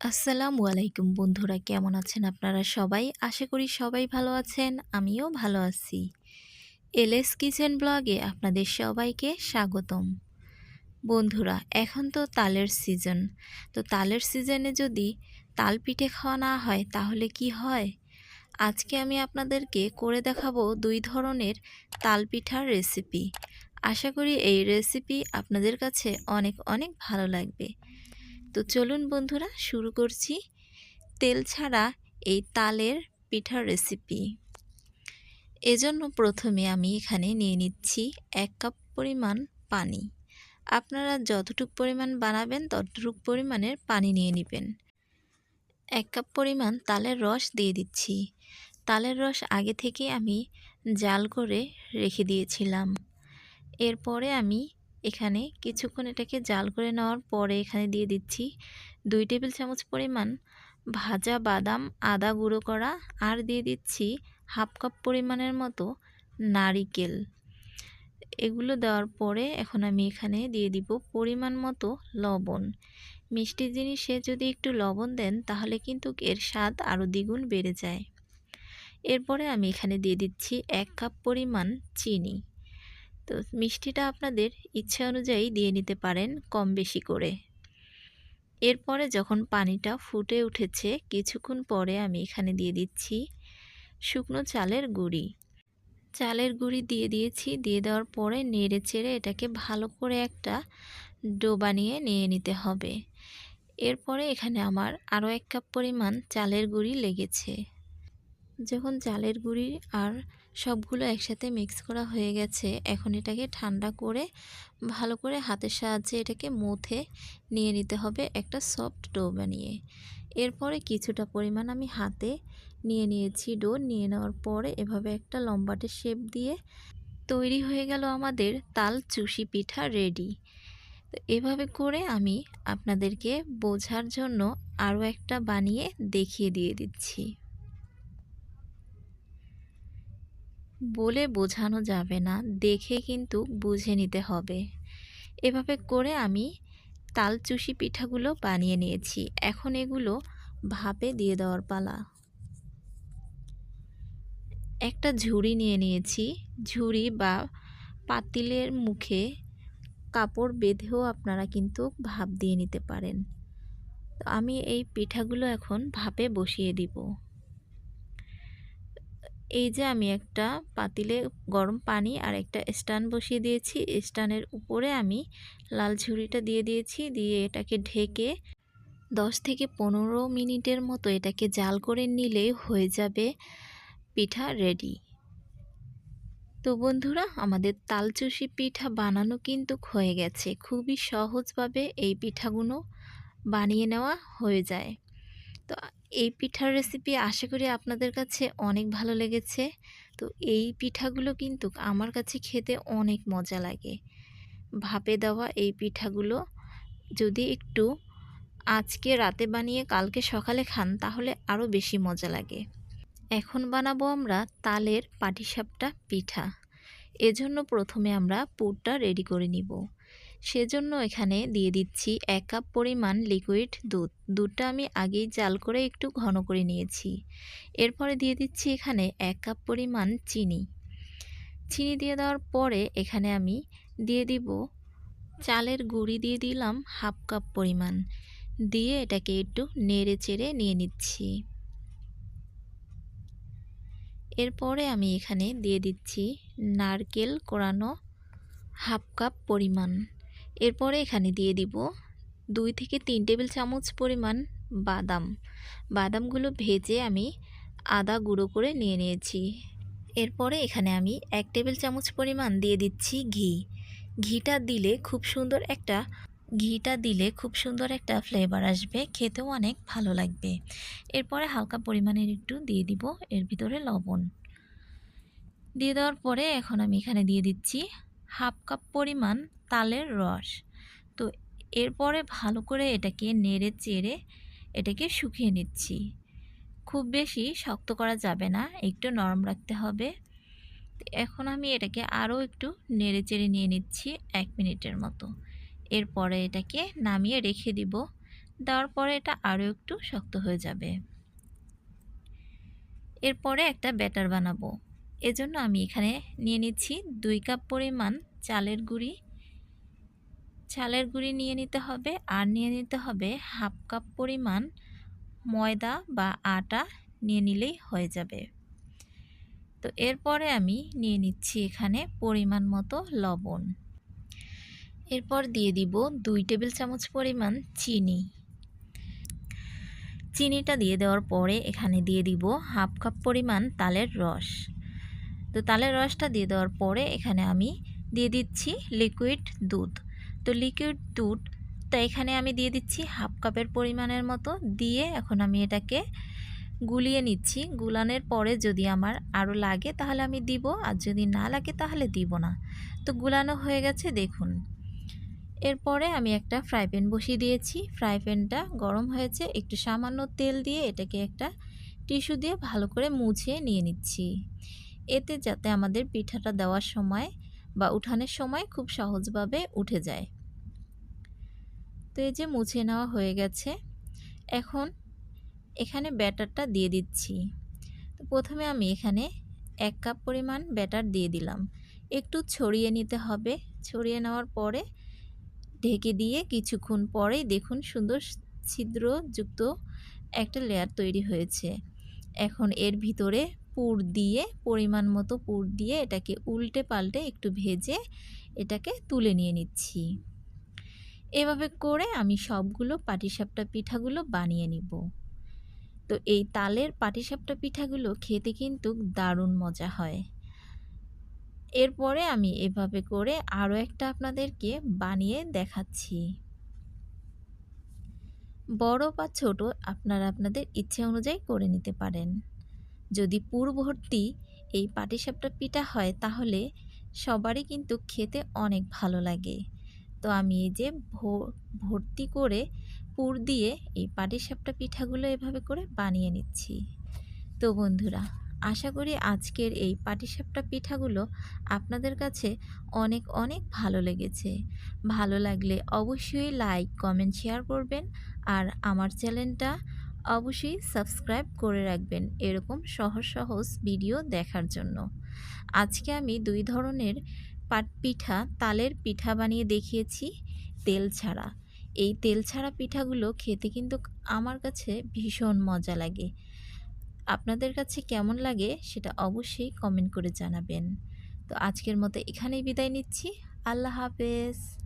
আসসালামু আলাইকুম বন্ধুরা, কেমন আছেন আপনারা সবাই? আশা করি সবাই ভালো আছেন, আমিও ভালো আছি। এলএস কিচেন ব্লগে আপনাদের সবাইকে স্বাগতম। বন্ধুরা, এখন তো তালের সিজন। তো তালের সিজনে যদি তাল পিঠে খাওয়া না হয়, তাহলে কি হয়? আজকে আমি আপনাদেরকে করে দেখাবো দুই ধরনের তাল পিঠার রেসিপি আশা করি এই রেসিপি আপনাদের কাছে অনেক অনেক ভালো লাগবে। তো চলুন বন্ধুরা, শুরু করছি। তেল ছাড়া এই তালের পিঠার রেসিপি এজন্য প্রথমে আমি এখানে নিয়ে নিচ্ছি এক কাপ পরিমাণ পানি। আপনারা যতটুক পরিমাণ বানাবেন, ততটুক পরিমাণের পানি নিয়ে নেবেন। এক কাপ পরিমাণ তালের রস দিয়ে দিচ্ছি। তালের রস আগে থেকে আমি জাল করে রেখে দিয়েছিলাম। এরপরে আমি এখানে কিছুক্ষণ এটাকে জাল করে নেওয়ার পরে এখানে দিয়ে দিচ্ছি দুই টেবিল চামচ পরিমাণ ভাজা বাদাম, আদা গুঁড়ো করা আর দিয়ে দিচ্ছি হাফ কাপ পরিমাণের মতো নারিকেল। এগুলো দেওয়ার পরে এখন আমি এখানে দিয়ে দিব পরিমাণ মতো লবণ। মিষ্টি জিনিসে যদি একটু লবণ দেন তাহলে কিন্তু এর স্বাদ আরও দ্বিগুণ বেড়ে যায়। এরপরে আমি এখানে দিয়ে দিচ্ছি এক কাপ পরিমাণ চিনি। তো মিষ্টিটা আপনাদের ইচ্ছে অনুযায়ী দিয়ে নিতে পারেন কম বেশি করে। এরপরে যখন পানিটা ফুটে উঠেছে, কিছুক্ষণ পরে আমি এখানে দিয়ে দিচ্ছি শুকনো চালের গুঁড়ি। চালের গুঁড়ি দিয়ে দিয়েছি, দিয়ে দেওয়ার পরে নেড়ে চেড়ে এটাকে ভালো করে একটা ডো বানিয়ে নিয়ে নিতে হবে। এরপরে এখানে আমার আরও এক কাপ পরিমাণ চালের গুঁড়ি লেগেছে। যখন চালের গুঁড়ি আর সবগুলো একসাথে মিক্স করা হয়ে গেছে, এখন এটাকে ঠান্ডা করে ভালো করে হাতের সাহায্যে এটাকে মুথে নিয়ে নিতে হবে একটা সফট ডো বানিয়ে। এরপরে কিছুটা পরিমাণ আমি হাতে নিয়ে নিয়েছি ডো। নিয়ে নেওয়ার পরে এভাবে একটা লম্বাটে শেপ দিয়ে তৈরি হয়ে গেল আমাদের তাল চুষি পিঠা রেডি। তো এভাবে করে আমি আপনাদেরকে বোঝার জন্য আরও একটা বানিয়ে দেখিয়ে দিয়ে দিচ্ছি। বলে বোঝানো যাবে না, দেখে কিন্তু বুঝে নিতে হবে। এভাবে করে আমি তালচুষি পিঠাগুলো বানিয়ে নিয়েছি। এখন এগুলো ভাপে দিয়ে দেওয়ার পালা। একটা ঝুড়ি নিয়ে নিয়েছি। ঝুড়ি বা পাতিলের মুখে কাপড় বেঁধেও আপনারা কিন্তু ভাপ দিয়ে নিতে পারেন। তো আমি এই পিঠাগুলো এখন ভাপে বসিয়ে দিব। এই যে আমি একটা পাতিলে গরম পানি আর একটা স্টান বসিয়ে দিয়েছি। স্টানের উপরে আমি লাল ঝুড়িটা দিয়ে দিয়েছি। দিয়ে এটাকে ঢেকে দশ থেকে পনেরো মিনিটের মতো এটাকে জাল করে নিলে হয়ে যাবে পিঠা রেডি। তো বন্ধুরা, আমাদের তালচুষি পিঠা বানানো কিন্তু হয়ে গেছে। খুবই সহজভাবে এই পিঠাগুলো বানিয়ে নেওয়া হয়ে যায়। তো এই পিঠার রেসিপি আশা করি আপনাদের কাছে অনেক ভালো লেগেছে। তো এই পিঠাগুলো কিন্তু আমার কাছে খেতে অনেক মজা লাগে। ভাপে দেওয়া এই পিঠাগুলো যদি একটু আজকে রাতে বানিয়ে কালকে সকালে খান তাহলে আরও বেশি মজা লাগে। এখন বানাবো আমরা তালের পাটিসাপটা পিঠা। এজন্য প্রথমে আমরা পুরটা রেডি করে নিব। সেজন্য এখানে দিয়ে দিচ্ছি এক কাপ পরিমাণ লিকুইড দুধ। দুধটা আমি আগেই জাল করে একটু ঘন করে নিয়েছি। এরপরে দিয়ে দিচ্ছি এখানে এক কাপ পরিমাণ চিনি। চিনি দিয়ে দেওয়ার পরে এখানে আমি দিয়ে দিব চালের গুঁড়ি দিয়ে দিলাম হাফ কাপ পরিমাণ। দিয়ে এটাকে একটু নেড়ে চেড়ে নিয়ে নিচ্ছি। এরপরে আমি এখানে দিয়ে দিচ্ছি নারকেল কোরানো হাফ কাপ পরিমাণ। এরপরে এখানে দিয়ে দিব দুই থেকে তিন টেবিল চামচ পরিমাণ বাদাম। বাদামগুলো ভেজে আমি আদা গুঁড়ো করে নিয়ে নিয়েছি। এরপরে এখানে আমি এক টেবিল চামচ পরিমাণ দিয়ে দিচ্ছি ঘি। ঘিটা দিলে খুব সুন্দর একটা, ঘিটা দিলে খুব সুন্দর একটা ফ্লেভার আসবে, খেতেও অনেক ভালো লাগবে। এরপরে হালকা পরিমাণের একটু দিয়ে দিব, এর ভিতরে লবণ। দিয়ে দেওয়ার পরে এখন আমি এখানে দিয়ে দিচ্ছি হাফ কাপ পরিমাণ তালের রস। তো এরপরে ভালো করে এটাকে নেড়ে চেড়ে এটাকে শুকিয়ে নিচ্ছি। খুব বেশি শক্ত করা যাবে না, একটু নরম রাখতে হবে। এখন আমি এটাকে আরও একটু নেড়ে চেড়ে নিয়ে নিচ্ছি এক মিনিটের মতো। এরপরে এটাকে নামিয়ে রেখে দিব। দেওয়ার পরে এটা আরও একটু শক্ত হয়ে যাবে। এরপরে একটা ব্যাটার বানাবো। এজন্য আমি এখানে নিয়ে নিচ্ছি দুই কাপ পরিমাণ চালের গুঁড়ি। চালের গুঁড়ি নিয়ে নিতে হবে আর নিয়ে নিতে হবে হাফ কাপ পরিমাণ ময়দা বা আটা নিয়ে নিলেই হয়ে যাবে। তো এরপরে আমি নিয়ে নিচ্ছি এখানে পরিমাণ মতো লবণ। এরপর দিয়ে দিব দুই টেবিল চামচ পরিমাণ চিনি। চিনিটা দিয়ে দেওয়ার পরে এখানে দিয়ে দিব হাফ কাপ পরিমাণ তালের রস। তো তালের রসটা দিয়ে দেওয়ার পরে এখানে আমি দিয়ে দিচ্ছি লিকুইড দুধ। তো লিকুইড দুধ, তো এখানে আমি দিয়ে দিচ্ছি হাফ কাপের পরিমাণের মতো। দিয়ে এখন আমি এটাকে গুলিয়ে নিচ্ছি। গুলানোর পরে যদি আমার আরও লাগে তাহলে আমি দিব, আর যদি না লাগে তাহলে দিব না। তো গুলানো হয়ে গেছে, দেখুন। এরপরে আমি একটা ফ্রাই প্যান বসিয়ে দিয়েছি। ফ্রাই প্যানটা গরম হয়েছে, একটু সামান্য তেল দিয়ে এটাকে একটা টিস্যু দিয়ে ভালো করে মুছে নিয়ে নিচ্ছি। এতে যাতে আমাদের পিঠাটা দেওয়ার সময় বা উঠানের সময় খুব সহজভাবে উঠে যায়। তো এই যে মুছে নেওয়া হয়ে গেছে। এখন এখানে ব্যাটারটা দিয়ে দিচ্ছি। তো প্রথমে আমি এখানে এক কাপ পরিমাণ ব্যাটার দিয়ে দিলাম। একটু ছড়িয়ে নিতে হবে। ছড়িয়ে নেওয়ার পরে ঢেকে দিয়ে কিছুক্ষণ পরেই দেখুন সুন্দর ছিদ্রযুক্ত একটা লেয়ার তৈরি হয়েছে। এখন এর ভিতরে পুর দিয়ে, পরিমাণ মতো পুর দিয়ে এটাকে উল্টে পাল্টে একটু ভেজে এটাকে তুলে নিয়ে নিচ্ছি। এভাবে করে আমি সবগুলো পাটিসাপটা পিঠাগুলো বানিয়ে নিব। তো এই তালের পাটিসাপটা পিঠাগুলো খেতে কিন্তু দারুণ মজা হয়। এরপরে আমি এভাবে করে আরও একটা আপনাদেরকে বানিয়ে দেখাচ্ছি। বড় বা ছোট আপনারা আপনাদের ইচ্ছে অনুযায়ী করে নিতে পারেন। যদি পুর ভর্তি এই পাটিসাপটা পিঠা হয়, তাহলে সবারই কিন্তু খেতে অনেক ভালো লাগে। তো আমি এই যে ভর্তি করে পুর দিয়ে এই পাটিসাপটা পিঠাগুলো এভাবে করে বানিয়ে নিচ্ছি। তো বন্ধুরা, আশা করি আজকের এই পাটিসাপটা পিঠাগুলো আপনাদের কাছে অনেক অনেক ভালো লেগেছে। ভালো লাগলে অবশ্যই লাইক, কমেন্ট, শেয়ার করবেন। আর আমার চ্যানেলটা অবশ্যই সাবস্ক্রাইব করে রাখবেন এরকম সহজ সহজ ভিডিও দেখার জন্য। আজকে আমি দুই ধরনের পাট পিঠা, তালের পিঠা বানিয়ে দেখিয়েছি তেল ছাড়া। এই তেল ছাড়া পিঠাগুলো খেতে কিন্তু আমার কাছে ভীষণ মজা লাগে। আপনাদের কাছে কেমন লাগে সেটা অবশ্যই কমেন্ট করে জানাবেন। তো আজকের মতো এখানেই বিদায় নিচ্ছি। আল্লাহ হাফেজ।